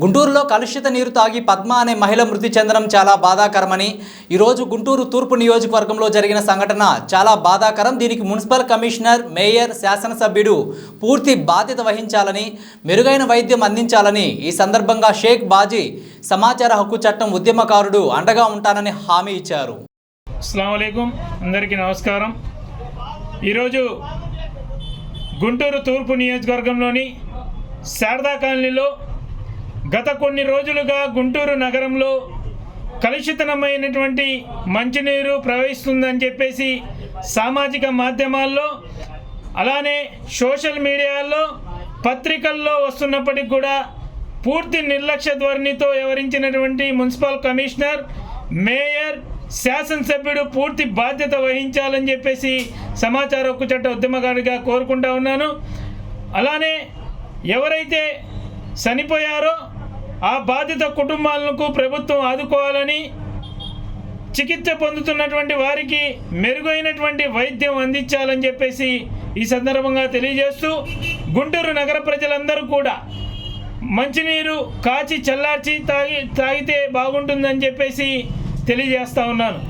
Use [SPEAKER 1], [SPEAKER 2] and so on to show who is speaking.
[SPEAKER 1] గుంటూరులో కలుషిత నీరు తాగి పద్మ అనే మహిళ మృతి చెందడం చాలా బాధాకరమని ఈరోజు గుంటూరు తూర్పు నియోజకవర్గంలో జరిగిన సంఘటన చాలా బాధాకరం. దీనికి మున్సిపల్ కమిషనర్ మేయర్ శాసనసభ్యుడు పూర్తి బాధ్యత వహించాలని మెరుగైన వైద్యం అందించాలని ఈ సందర్భంగా షేక్ బాజీ సమాచార హక్కు చట్టం ఉద్యమకారుడు అండగా ఉంటానని హామీ ఇచ్చారు.
[SPEAKER 2] అస్సలం అందరికీ నమస్కారం. ఈరోజు గుంటూరు తూర్పు నియోజకవర్గంలోని శారదా కాలనీలో గత కొన్ని రోజులుగా గుంటూరు నగరంలో కలుషితమైనటువంటి మంచినీరు ప్రవహిస్తుందని చెప్పేసి సామాజిక మాధ్యమాల్లో అలానే సోషల్ మీడియాల్లో పత్రికల్లో వస్తున్నప్పటికి కూడా పూర్తి నిర్లక్ష్య ధోరణితో వివరించినటువంటి మున్సిపల్ కమిషనర్ మేయర్ శాసనసభ్యుడు పూర్తి బాధ్యత వహించాలని చెప్పేసి సమాచార హక్కు చట్ట ఉద్యమకారిగా కోరుకుంటా ఉన్నాను. అలానే ఎవరైతే చనిపోయారో ఆ బాధిత కుటుంబాలకు ప్రభుత్వం ఆదుకోవాలని చికిత్స పొందుతున్నటువంటి వారికి మెరుగైనటువంటి వైద్యం అందించాలని చెప్పేసి ఈ సందర్భంగా తెలియజేస్తూ గుంటూరు నగర ప్రజలందరూ కూడా మంచినీరు కాచి చల్లార్చి తాగి తాగితే బాగుంటుందని చెప్పేసి తెలియజేస్తా ఉన్నాను.